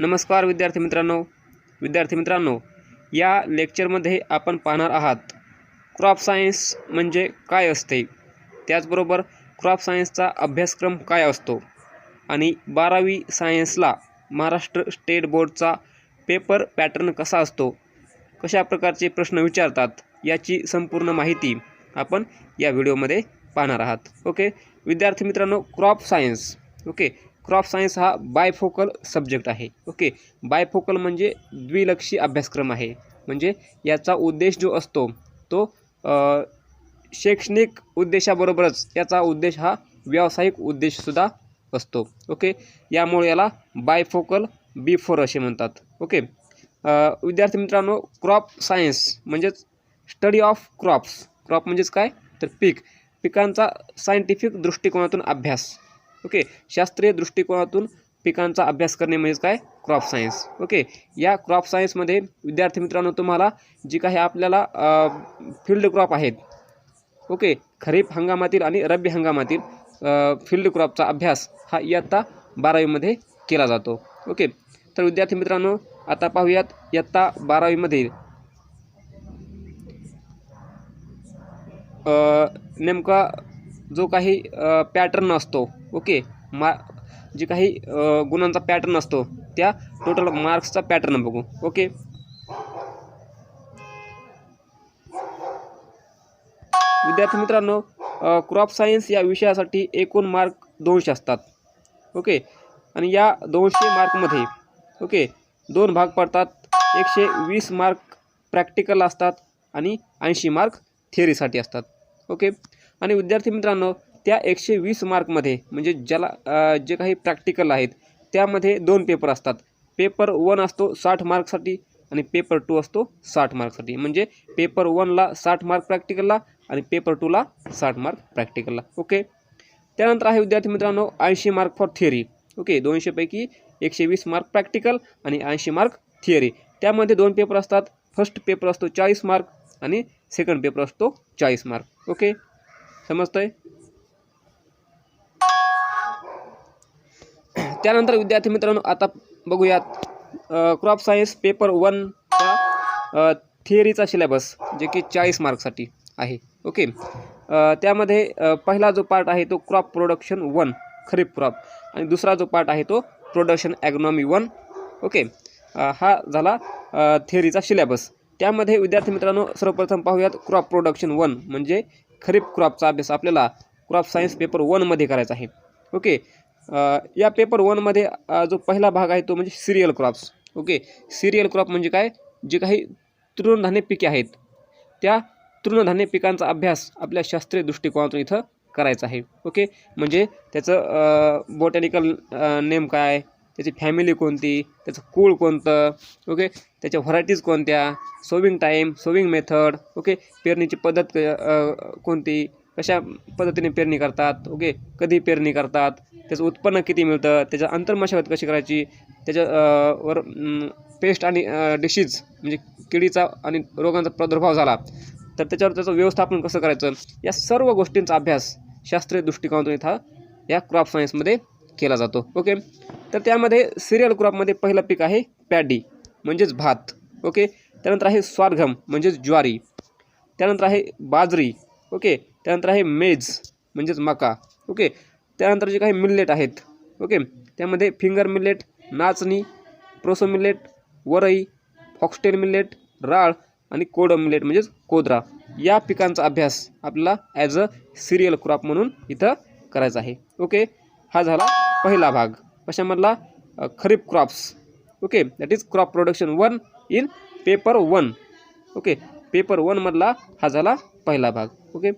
नमस्कार विद्यार्थी मित्रांनो. विद्यार्थी मित्रांनो या लेक्चरमध्ये आपण पाहणार आहात क्रॉप सायन्स म्हणजे काय असते? त्याचबरोबर क्रॉप सायन्सचा अभ्यासक्रम काय असतो? आणि बारावी सायन्सला महाराष्ट्र स्टेट बोर्डचा पेपर पॅटर्न कसा असतो? कशा प्रकारचे प्रश्न विचारतात? याची संपूर्ण माहिती आपण या व्हिडिओमध्ये पाहणार आहात. ओके? विद्यार्थी मित्रांनो crop science. Okay? Crop science हा बायफोकल सब्जेक्ट आहे. ओके बायफोकल म्हणजे द्विलक्षी अभ्यासक्रम आहे. म्हणजे याचा उद्देश जो असतो तो शैक्षणिक उद्देशाबरोबरच याचा उद्देश हा व्यावसायिक उद्देशसुद्धा असतो. ओके यामुळे याला बायफोकल बी फोर असे म्हणतात. ओके विद्यार्थी मित्रांनो क्रॉप सायन्स म्हणजेच स्टडी ऑफ क्रॉप्स क्रॉप म्हणजेच काय? तर पीक. पिकांचा सायंटिफिक दृष्टिकोनातून अभ्यास. ओके. शास्त्रीय दृष्टिकोनातून पिकांचा अभ्यास करणे म्हणजेच काय? Crop science okay. या क्रॉप सायन्समध्ये विद्यार्थी मित्रांनो तुम्हाला जी काही आपल्याला फील्ड क्रॉप आहेत ओके खरीप हंगामातील आणि रब्बी हंगामातील फील्ड क्रॉपचा अभ्यास हा इयत्ता बारावीमध्ये केला जातो. ओके. तर विद्यार्थी मित्रांनो आता पाहूयात इयत्ता बारावीमध्ये नेमका जो काही पॅटर्न असतो ओके मा जे काही गुणांचा पॅटर्न असतो त्या टोटल मार्क्सचा पॅटर्न बघू ओके विद्यार्थी मित्रांनो क्रॉप सायन्स या विषयासाठी एकूण मार्क दोनशे असतात ओके आणि या दोनशे मार्कमध्ये ओके दोन भाग पडतात एकशे वीस मार्क प्रॅक्टिकल असतात आणि ऐंशी मार्क थिअरीसाठी असतात ओके आणि विद्यार्थी मित्रांनो त्या एकशे वीस मार्कमध्ये म्हणजे ज्याला जे काही प्रॅक्टिकल आहेत त्यामध्ये दोन पेपर असतात. पेपर वन असतो साठ मार्कसाठी आणि पेपर टू असतो साठ मार्कसाठी. म्हणजे पेपर वनला साठ मार्क प्रॅक्टिकलला आणि पेपर टूला साठ मार्क प्रॅक्टिकलला ओके? त्यानंतर आहे विद्यार्थी मित्रांनो ऐंशी मार्क फॉर थिअरी ओके? दोनशेपैकी एकशे वीस मार्क प्रॅक्टिकल आणि ऐंशी मार्क थिअरी त्यामध्ये दोन पेपर असतात. फर्स्ट पेपर असतो चाळीस मार्क आणि सेकंड पेपर असतो चाळीस मार्क. ओके? समजतंय? त्यानंतर विद्यार्थी मित्रांनो आता बघूयात क्रॉप सायन्स पेपर वनचा थिअरीचा सिलेबस जे की चाळीस मार्कसाठी आहे. ओके त्यामध्ये पहिला जो पार्ट आहे तो क्रॉप प्रोडक्शन वन खरीप क्रॉप आणि दुसरा जो पार्ट आहे तो प्रोडक्शन ॲग्नॉमी वन ओके हा झाला थिअरीचा सिलेबस त्यामध्ये विद्यार्थी मित्रांनो सर्वप्रथम पाहूयात क्रॉप प्रोडक्शन वन म्हणजे खरीप क्रॉपचा अभ्यास आपल्याला क्रॉप सायन्स पेपर वनमध्ये करायचा आहे. ओके या पेपर वनमध्ये जो पहिला भाग आहे तो म्हणजे cereal crops okay cereal crop म्हणजे काय? जे काही तृणधान्य पिके आहेत त्या तृणधान्य पिकांचा अभ्यास आपल्या शास्त्रीय दृष्टिकोनातून इथं करायचा आहे. ओके म्हणजे त्याचं बोटॅनिकल नेम काय? त्याची फॅमिली कोणती त्याचं कुळ कोणतं ओके त्याच्या व्हरायटीज कोणत्या sowing time sowing method okay पेरणीची पद्धत क- कोणती कशा पद्धतीने पेरणी करतात ओके कधी पेरणी करतात त्याचं उत्पन्न किती मिळतं त्याच्या अंतर्मशागत कशी करायची त्याच्या वर पेस्ट आणि डिशीज म्हणजे किडीचा आणि रोगांचा प्रादुर्भाव झाला तर त्याच्यावर त्याचं व्यवस्थापन कसं करायचं या सर्व गोष्टींचा अभ्यास शास्त्रीय दृष्टिकोनातून इथं या क्रॉप सायन्समध्ये केला जातो ओके तर त्यामध्ये सिरियल क्रॉपमध्ये पहिलं पीक आहे पॅडी म्हणजेच भात. ओके? त्यानंतर आहे स्वारघम म्हणजेच ज्वारी. त्यानंतर आहे बाजरी. ओके? त्यानंतर आहे मेज म्हणजेच मका. ओके? त्यानंतर जे काही मिल्लेट आहेत ओके? त्यामध्ये फिंगर मिल्लेट नाचणी proso millet Varai foxtail millet राळ आणि कोडो मिलेट म्हणजेच कोदरा. या पिकांचा अभ्यास आपल्याला ॲज अ सिरियल क्रॉप म्हणून इथं करायचा आहे. ओके? हा झाला पहिला भाग. कशामधला? खरीप crops okay that is crop production one in paper one okay paper वनमधला हा झाला पहिला भाग. ओके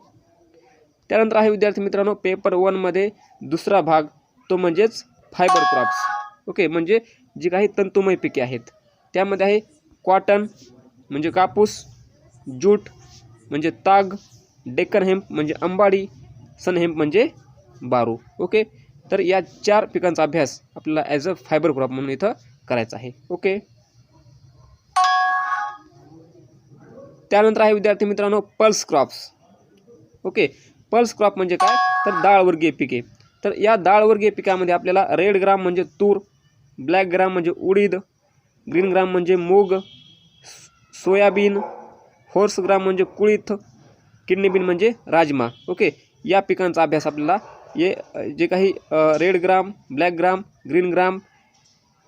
त्यानंतर आहे विद्यार्थी मित्रांनो पेपर वनमध्ये दुसरा भाग तो म्हणजेच फायबर क्रॉप्स ओके म्हणजे जी काही तंतुमय पिके आहेत त्यामध्ये आहे कॉटन म्हणजे कापूस जूट म्हणजे ताग डेक्कन हेम्प म्हणजे अंबाडी सन हेम्प म्हणजे बारू. ओके तर या चार पिकांचा अभ्यास आपल्याला ॲज अ फायबर क्रॉप म्हणून इथं करायचा आहे. ओके त्यानंतर आहे विद्यार्थी मित्रांनो pulse crops okay pulse crop म्हणजे काय? तर डाळवर्गीय पिके. तर या डाळवर्गीय पिकामध्ये आपल्याला रेड ग्राम म्हणजे तूर ब्लॅक ग्राम म्हणजे उडीद ग्रीन ग्राम म्हणजे मूग सोयाबीन हॉर्स ग्राम म्हणजे कुळीथ किडनी बीन म्हणजे राजमा. ओके या पिकांचा अभ्यास आपल्याला ये जे काही red gram black gram green gram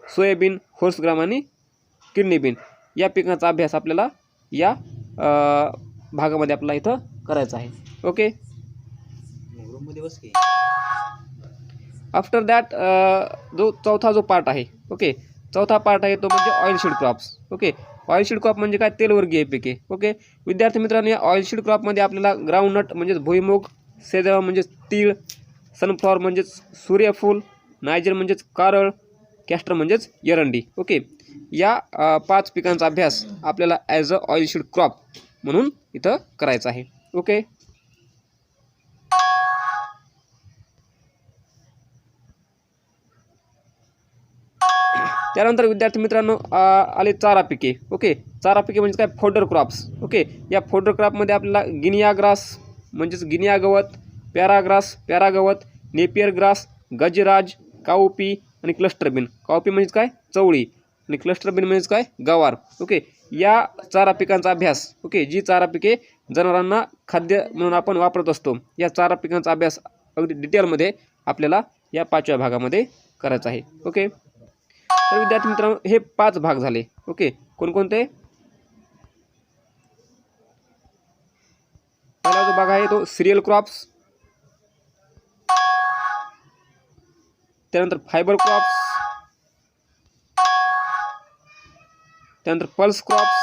soybean horse gram आणि किडनी बीन या पिकांचा अभ्यास आपल्याला या भागामध्ये आपल्याला इथं करायचा आहे. ओके? आफ्टर दॅट जो चौथा जो पार्ट आहे ओके? चौथा पार्ट आहे तो म्हणजे oilseed crops okay? Oilseed crop म्हणजे काय? तेलवर्गीय पिके ओके? विद्यार्थी मित्रांनो या ऑइलशीड क्रॉपमध्ये आपल्याला ग्राउंडनट म्हणजेच भुईमुग सेजवा म्हणजेच तीळ सनफ्लॉवर म्हणजेच सूर्यफूल नायजर म्हणजेच कारळ कॅस्टर म्हणजेच एरंडी. ओके. या पाच पिकांचा अभ्यास आपल्याला as a oil seed crop म्हणून इथं करायचा आहे. ओके. त्यानंतर विद्यार्थी मित्रांनो आले चारा पिके. ओके. चारा पिके म्हणजे काय? Fodder crops. ओके. या फोडर क्रॉपमध्ये आपल्याला गिनिया ग्रास म्हणजेच गिनिया गवत पॅराग्रास पॅरागवत नेपियर ग्रास गजराज काउपी आणि क्लस्टरबीन. काउपी म्हणजेच काय? चवळी. आणि क्लस्टरबीन म्हणजेच काय? गवार. ओके? या चारा पिकांचा अभ्यास. ओके? जी चारा पिके जनावरांना खाद्य म्हणून आपण वापरत असतो या चारा पिकांचा अभ्यास अगदी डिटेलमध्ये आपल्याला या पाचव्या भागामध्ये करायचा आहे. ओके? तर विद्यार्थी मित्रांनो हे पाच भाग झाले. ओके? कोणकोणते? पहिला जो भाग आहे तो सिरियल क्रॉप्स त्यानंतर फायबर क्रॉप्स. त्यानंतर पल्स क्रॉप्स.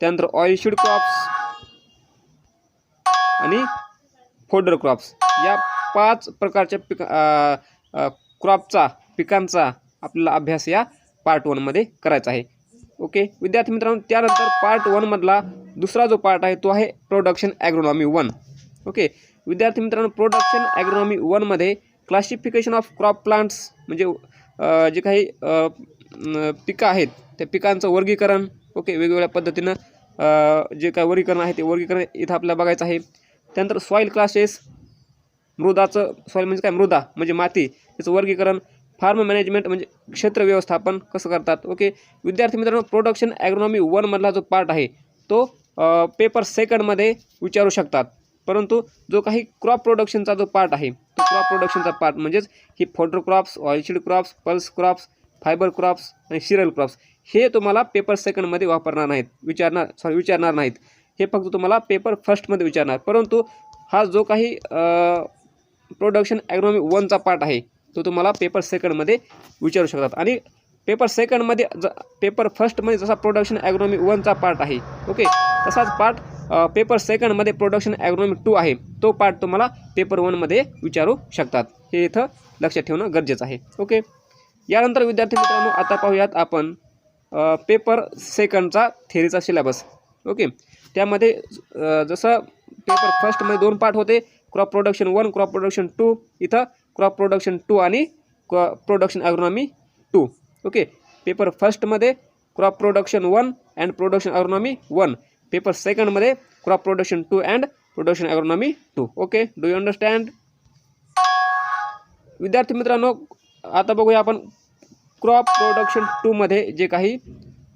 त्यानंतर ऑइलशीड क्रॉप्स. आणि फोडर क्रॉप्स. या पाच प्रकारच्या पिका क्रॉपचा पिकांचा आपल्याला अभ्यास या पार्ट वनमध्ये करायचा आहे. ओके? विद्यार्थी मित्रांनो त्यानंतर पार्ट वनमधला दुसरा जो पार्ट आहे तो आहे प्रोडक्शन ॲग्रोनॉमी वन ओके? विद्यार्थी मित्रांनो प्रोडक्शन ॲग्रोनॉमी वनमध्ये क्लासिफिकेशन ऑफ क्रॉप प्लांट्स म्हणजे जे काही पिकं आहेत त्या पिकांचं वर्गीकरण ओके वेगवेगळ्या पद्धतीनं जे काय वर्गीकरण आहे ते वर्गीकरण इथं आपल्याला बघायचं आहे. त्यानंतर सॉईल क्लासेस मृदाचं सॉईल म्हणजे काय? मृदा म्हणजे माती त्याचं वर्गीकरण फार्म मॅनेजमेंट म्हणजे क्षेत्र व्यवस्थापन कसं करतात ओके? विद्यार्थी मित्रांनो प्रोडक्शन ॲग्रोनॉमी वनमधला जो पार्ट आहे तो पेपर सेकंडमध्ये विचारू शकतात. परंतु जो काही क्रॉप प्रोडक्शनचा जो पार्ट आहे तो क्रॉप प्रोडक्शनचा पार्ट म्हणजेच ही fodder crops oilseed crops pulse crops fibre crops आणि सिरियल क्रॉप्स हे तुम्हाला पेपर सेकंडमध्ये वापरणार नाहीत विचारणार सॉरी विचारणार नाहीत. हे फक्त तुम्हाला पेपर फर्स्टमध्ये विचारणार. परंतु हा जो काही प्रोडक्शन ॲग्रॉमी वनचा पार्ट आहे तो तुम्हाला पेपर सेकंडमध्ये विचारू शकतात. आणि पेपर सेकंडमध्ये ज पेपर फर्स्टमध्ये जसा प्रोडक्शन ॲग्रॉमी वनचा पार्ट आहे ओके तसाच पार्ट पेपर सेकंडमध्ये प्रोडक्शन ॲग्रोनॉमिक टू आहे. तो पार्ट तुम्हाला पेपर वनमध्ये विचारू शकतात. हे इथं लक्षात ठेवणं गरजेचं आहे. ओके यानंतर विद्यार्थी मित्रांनो आता पाहूयात आपण पेपर सेकंडचा थेरीचा सिलेबस ओके त्यामध्ये जसं पेपर फर्स्टमध्ये दोन पार्ट होते crop production one crop production two इथं क्रॉप प्रोडक्शन टू आणि production agronomy two okay paper फर्स्टमध्ये crop production one and production agronomy one paper सेकंडमध्ये crop production two and production agronomy two okay do you understand विद्यार्थी मित्रांनो आता बघूया आपण crop production टूमध्ये जे काही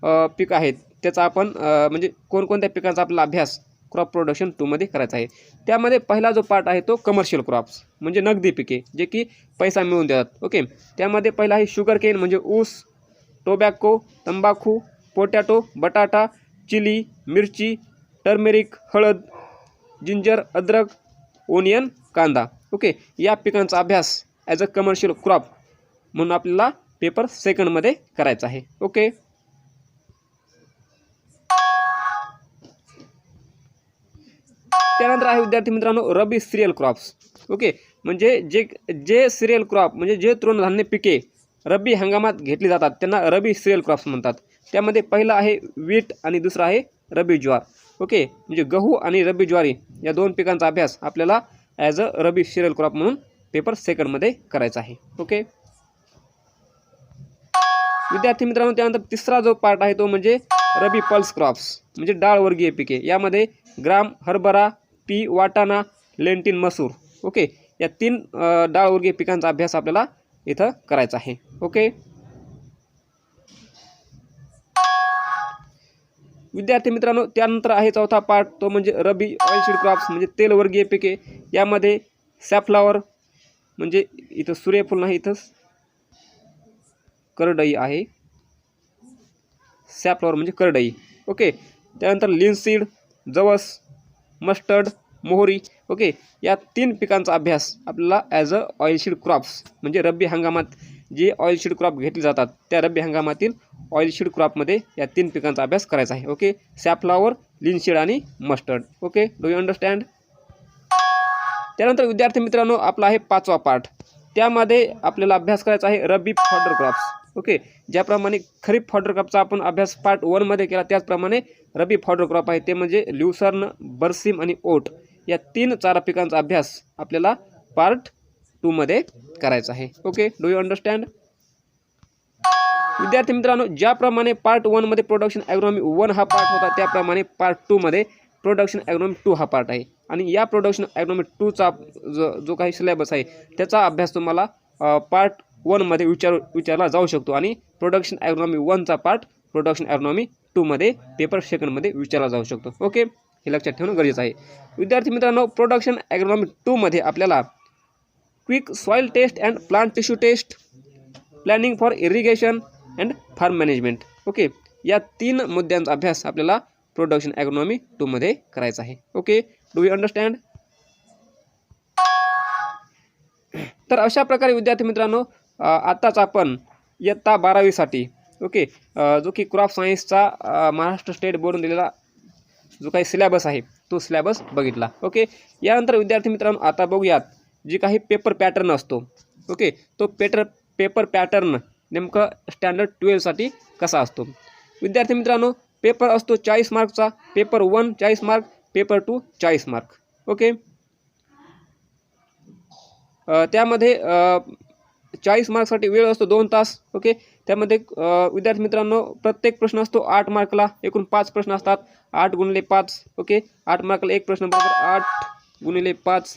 अ, पिकं आहेत त्याचा आपण म्हणजे कोणकोणत्या पिकांचा आपला अभ्यास क्रॉप प्रोडक्शन टूमध्ये करायचा आहे. त्यामध्ये पहिला जो पार्ट आहे तो कमर्शियल क्रॉप्स म्हणजे नगदी पिके जे की पैसा मिळवून देतात. ओके त्यामध्ये पहिला आहे शुगर केन म्हणजे ऊस टोबॅको तंबाखू पोटॅटो बटाटा चिली मिरची टर्मेरिक हळद जिंजर अद्रक ओनियन कांदा. ओके या पिकांचा अभ्यास ॲज अ कमर्शियल क्रॉप म्हणून आपल्याला पेपर सेकंडमध्ये करायचा आहे. ओके? त्यानंतर आहे विद्यार्थी मित्रांनो रबी सिरियल क्रॉप्स ओके म्हणजे जे जे सिरियल क्रॉप म्हणजे जे तृणधान्य पिके रब्बी हंगामात घेतली जातात त्यांना रबी सिरियल क्रॉप्स म्हणतात. त्यामध्ये पहिलं आहे वीट आणि दुसरं आहे रबी ज्वार. ओके? म्हणजे गहू आणि रब्बी ज्वारी या दोन पिकांचा अभ्यास आपल्याला as a rabi cereal crop म्हणून पेपर सेकंडमध्ये करायचा आहे. ओके? विद्यार्थी मित्रांनो त्यानंतर तिसरा जो पार्ट आहे तो म्हणजे रबी पल्स क्रॉप्स म्हणजे डाळवर्गीय पिके. यामध्ये ग्राम हरभरा पी वाटाणा लेंटीन मसूर. ओके? या तीन डाळवर्गीय पिकांचा अभ्यास आपल्याला इथं करायचा आहे. ओके? विद्यार्थी मित्रांनो त्यानंतर आहे चौथा पार्ट तो म्हणजे रबी ऑइलशीड क्रॉप्स म्हणजे तेलवर्गीय पिके. यामध्ये सॅफ्लावर म्हणजे इथं सूर्यफूल नाही इथं करडई आहे. सॅफ्लावर म्हणजे करडई. ओके त्यानंतर लिनसीड जवस मस्टर्ड मोहरी. ओके या तीन पिकांचा अभ्यास आपल्याला ॲज अ ऑइलशीड क्रॉप्स म्हणजे रब्बी हंगामात जे ऑइलशीड क्रॉप घेतले जातात त्या रब्बी हंगामातील ऑइलशीड क्रॉपमध्ये या तीन पिकांचा अभ्यास करायचा आहे ओके सॅफ्लावर लिनशीड आणि mustard okay do you understand त्यानंतर विद्यार्थी मित्रांनो आपला आहे पाचवा पार्ट त्यामध्ये आपल्याला अभ्यास करायचा आहे रब्बी फॉडर क्रॉप्स ओके ज्याप्रमाणे खरीप फॉडर क्रॉपचा आपण अभ्यास पार्ट वनमध्ये केला त्याचप्रमाणे रबी फॉडर क्रॉप आहे ते म्हणजे ल्युसर्न बर्सिम आणि ओट या तीन चारा पिकांचा अभ्यास आपल्याला पार्ट टूमध्ये करायचं आहे. ओके डू यू अंडरस्टँड विद्यार्थी मित्रांनो ज्याप्रमाणे पार्ट वनमध्ये प्रोडक्शन ॲग्रॉमी वन हा पार्ट होता त्याप्रमाणे पार्ट टूमध्ये प्रोडक्शन ॲग्रॉमी टू हा पार्ट आहे. आणि या प्रोडक्शन ॲग्रॉमी टूचा जो जो काही सिलेबस आहे त्याचा अभ्यास तुम्हाला पार्ट वनमध्ये विचार विचारला जाऊ शकतो. आणि प्रोडक्शन ॲग्रॉमी वनचा पार्ट प्रोडक्शन ॲग्रॉमी टूमध्ये पेपर सेकंडमध्ये विचारला जाऊ शकतो. ओके हे लक्षात ठेवणं गरजेचं आहे. विद्यार्थी मित्रांनो प्रोडक्शन ॲग्रॉमी टूमध्ये आपल्याला quick soil test and plant tissue test planning for irrigation and farm management okay या तीन मुद्द्यांचा अभ्यास आपल्याला प्रोडक्शन ॲग्रोनॉमी टूमध्ये करायचा आहे. ओके डू यू अंडरस्टँड तर अशा प्रकारे विद्यार्थी मित्रांनो आत्ताच आपण इयत्ता बारावीसाठी ओके जो की क्रॉप सायन्सचा महाराष्ट्र स्टेट बोर्डून दिलेला जो काही सिलॅबस आहे तो सिलॅबस बघितला. ओके यानंतर विद्यार्थी मित्रांनो आता बघूयात जी काही पेपर पॅटर्न असतो. ओके तो पेटर पेपर पॅटर्न नेमकं स्टँडर्ड ट्वेल्वसाठी कसा असतो? विद्यार्थी मित्रांनो पेपर असतो चाळीस मार्कचा पेपर वन चाळीस मार्क पेपर टू चाळीस मार्क ओके त्यामध्ये चाळीस मार्कसाठी वेळ असतो दोन तास. ओके त्यामध्ये विद्यार्थी मित्रांनो प्रत्येक प्रश्न असतो आठ मार्कला एकूण पाच प्रश्न असतात. आठ गुणिले पाच. ओके आठ मार्कला एक प्रश्न बरोबर आठ गुणिले पाच.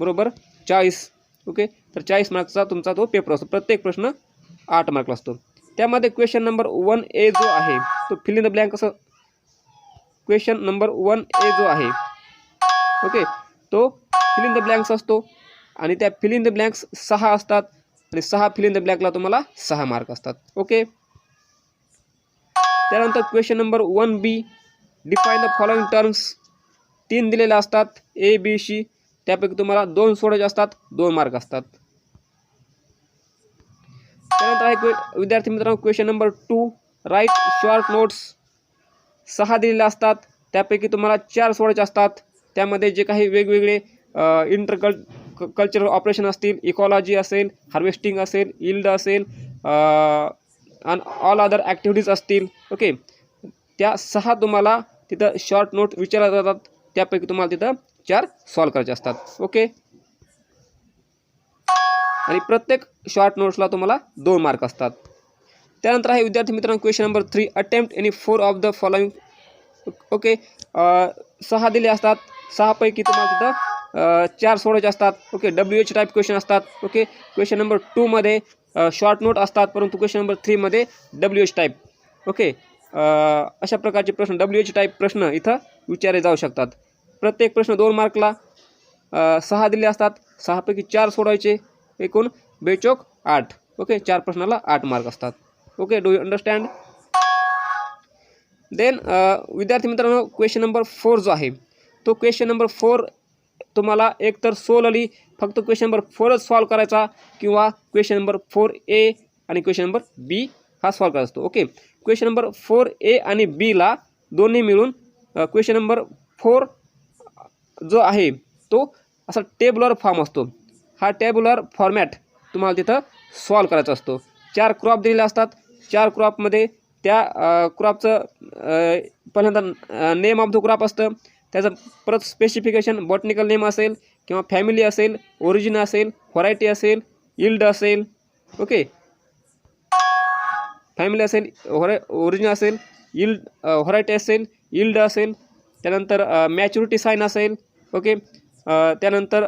बरोबर? चाळीस. ओके? तर चाळीस मार्कचा तुमचा तो पेपर असतो. प्रत्येक प्रश्न आठ मार्कला असतो. त्यामध्ये क्वेश्चन नंबर वन ए जो आहे तो फिल इन द ब्लँक असं. क्वेश्चन नंबर वन ए जो आहे ओके? तो फिल इन द ब्लँक्स असतो. आणि त्या फिल इन द ब्लँक्स सहा असतात. आणि सहा फिल इन द ब्लँकला तुम्हाला सहा मार्क असतात. ओके? त्यानंतर question number one B define the following terms तीन दिलेल्या असतात. ए बी सी त्यापैकी तुम्हाला दोन सोडायचे असतात दोन मार्क असतात. त्यानंतर आहे क्वे- विद्यार्थी मित्रांनो question number two write short notes सहा दिलेल्या असतात त्यापैकी तुम्हाला चार सोडायचे असतात. त्यामध्ये जे काही वेगवेगळे इंटरकल कल्चरल ऑपरेशन असतील इकॉलॉजी असेल हार्वेस्टिंग असेल इल्ड असेल आणि ऑल अदर ॲक्टिव्हिटीज असतील. ओके त्या सहा तुम्हाला तिथं शॉर्ट नोट विचारल्या जातात त्यापैकी तुम्हाला तिथं चार सॉल्व करायचे असतात. ओके आणि प्रत्येक शॉर्ट नोट्सला तुम्हाला दोन मार्क असतात. त्यानंतर आहे विद्यार्थी मित्रांनो question number three attempt any four of the following okay सहा दिले असतात. सहापैकी तुम्हाला तिथं चार सोडायचे असतात. Okay W H type question असतात. ओके क्वेश्चन नंबर टूमध्ये शॉर्ट नोट असतात. परंतु क्वेश्चन नंबर थ्रीमध्ये डब्ल्यू एच टाईप ओके अशा प्रकारचे प्रश्न डब्ल्यू एच टाईप प्रश्न इथं विचारले जाऊ शकतात. प्रत्येक प्रश्न दोन मार्कला सहा दिले असतात. सहापैकी चार सोडायचे एकूण बेचोक आठ. ओके? चार प्रश्नाला आठ मार्क असतात. Okay? Do you understand? Then विद्यार्थी मित्रांनो क्वेश्चन नंबर फोर जो आहे तो क्वेश्चन नंबर फोर तुम्हाला एकतर सोलली फक्त क्वेश्चन नंबर फोरच सॉल्व करायचा किंवा क्वेश्चन नंबर फोर ए आणि क्वेश्चन नंबर बी हा सॉल्व करायचा असतो. Okay? Question number four A आणि बीला दोन्ही मिळून क्वेश्चन नंबर फोर जो आहे तो असा टेबलर फॉर्म असतो. हा टेबुलर फॉर्मॅट तुम्हाला तिथं सॉल्व करायचा असतो. चार क्रॉप दिलेले असतात. चार क्रॉपमध्ये त्या क्रॉपचं पहिल्यांदा नेम ऑफ द क्रॉप असतं. त्याचं परत स्पेसिफिकेशन बॉटनिकल नेम असेल किंवा फॅमिली असेल ओरिजिन असेल व्हरायटी असेल इल्ड असेल. ओके? फॅमिली असेल व्हराय ओरिजिन असेल इल्ड व्हरायटी असेल इल्ड असेल. त्यानंतर मॅच्युरिटी साईन असेल. ओके? त्यानंतर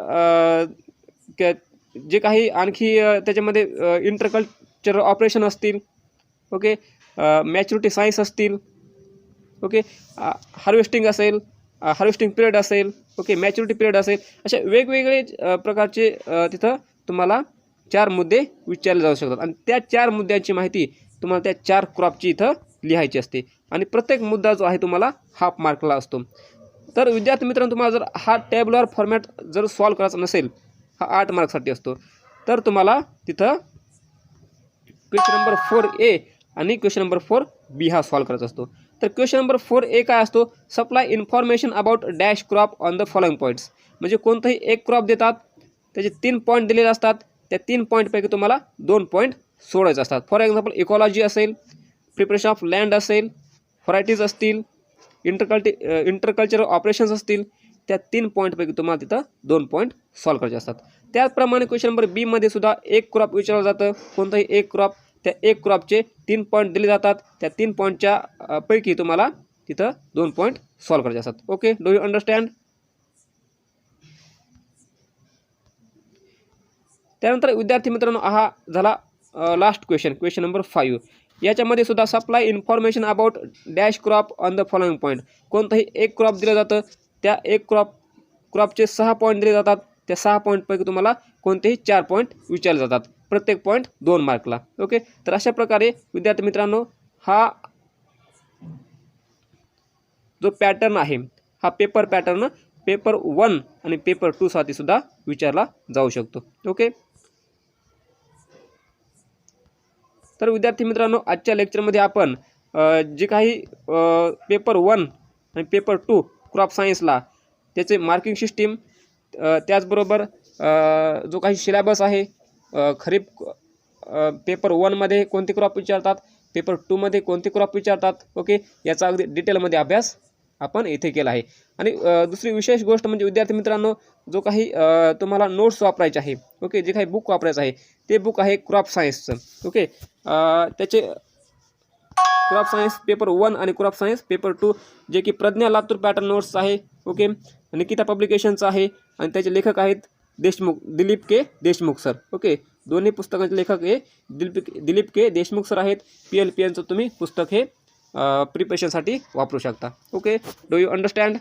जे काही आणखी त्याच्यामध्ये इंटरकल्चर ऑपरेशन असतील ओके? मॅच्युरिटी सायन्स असतील ओके? हार्वेस्टिंग असेल हार्वेस्टिंग पिरियड असेल ओके? मॅच्युरिटी पिरियड असेल अशा वेगवेगळे प्रकारचे तिथं तुम्हाला चार मुद्दे विचारले जाऊ शकतात. आणि त्या चार मुद्द्यांची माहिती तुम्हाला त्या चार क्रॉपची इथं लिहायची असते. आणि प्रत्येक मुद्दा जो आहे तुम्हाला हाफ मार्कला असतो. तर विद्यार्थी मित्रांनो तुम्हाला जर हा टॅबलर फॉर्मॅट जर सॉल्व करायचा नसेल हा आठ मार्कसाठी असतो तर तुम्हाला तिथं क्वेश्चन नंबर फोर ए आणि क्वेश्चन नंबर फोर बी हा सॉल्व करायचा असतो. तर क्वेश्चन नंबर फोर ए काय असतो? Supply information about dash crop on the following points म्हणजे कोणतंही एक क्रॉप देतात त्याचे तीन पॉईंट दिलेले असतात त्या तीन पॉईंटपैकी तुम्हाला दोन पॉईंट सोडायचे असतात. फॉर एक्झाम्पल इकॉलॉजी असेल प्रिपरेशन ऑफ लँड असेल व्हरायटीज असतील इंटरकल्टी इंटरकल्चरल ऑपरेशन्स असतील त्या तीन पॉईंटपैकी तुम्हाला तिथं दोन पॉईंट सॉल्व करायचे असतात. त्याचप्रमाणे क्वेश्चन नंबर बीमध्ये सुद्धा एक क्रॉप विचारलं जातं कोणताही एक क्रॉप त्या एक क्रॉपचे तीन पॉईंट दिले जातात त्या तीन पॉईंटच्या पैकी तुम्हाला तिथं दोन पॉईंट सॉल्व करायचे असतात. ओके डू यू अंडरस्टँड त्यानंतर विद्यार्थी मित्रांनो हा झाला last question question number five याच्यामध्ये सुद्धा supply information about dash crop on the following point कोणतंही एक क्रॉप दिलं जातं त्या एक क्रॉप क्रॉपचे सहा पॉईंट दिले जातात त्या सहा पॉईंटपैकी तुम्हाला कोणतेही चार पॉईंट विचारले जातात. प्रत्येक पॉईंट दोन मार्कला ओके तर अशा प्रकारे विद्यार्थी मित्रांनो हा जो पॅटर्न आहे हा पेपर पॅटर्न पेपर वन आणि पेपर टूसाठी सुद्धा विचारला जाऊ शकतो. ओके तर विद्यार्थी मित्रांनो आजच्या लेक्चरमध्ये आपण जे काही पेपर वन आणि पेपर टू क्रॉप सायन्सला त्याचे मार्किंग सिस्टीम त्याचबरोबर जो काही सिलेबस आहे खरीप पेपर वनमध्ये कोणते क्रॉप विचारतात पेपर टूमध्ये कोणते क्रॉप विचारतात ओके याचा अगदी डिटेलमध्ये अभ्यास आपण इथे केला आहे. आणि दुसरी विशेष गोष्ट म्हणजे विद्यार्थी मित्रांनो जो काही तुम्हाला नोट्स वापरायचे आहे ओके जे काही बुक वापरायचं आहे ते बुक आहे क्रॉप सायन्सचं ओके त्याचे क्रॉप सायन्स पेपर वन आणि क्रॉप सायन्स पेपर टू जे की प्रज्ञा लातूर पॅटर्न नोट्स आहे. ओके निकिता पब्लिकेशनचं आहे. आणि त्याचे लेखक आहेत Deshmukh Dilip K Deshmukh sir okay दोन्ही पुस्तकांचे लेखक हे दिलीप दिलीप के देशमुख सर आहेत. पी एल पी एनचं तुम्ही पुस्तक हे प्रिपरेशनसाठी वापरू शकता. Okay do you understand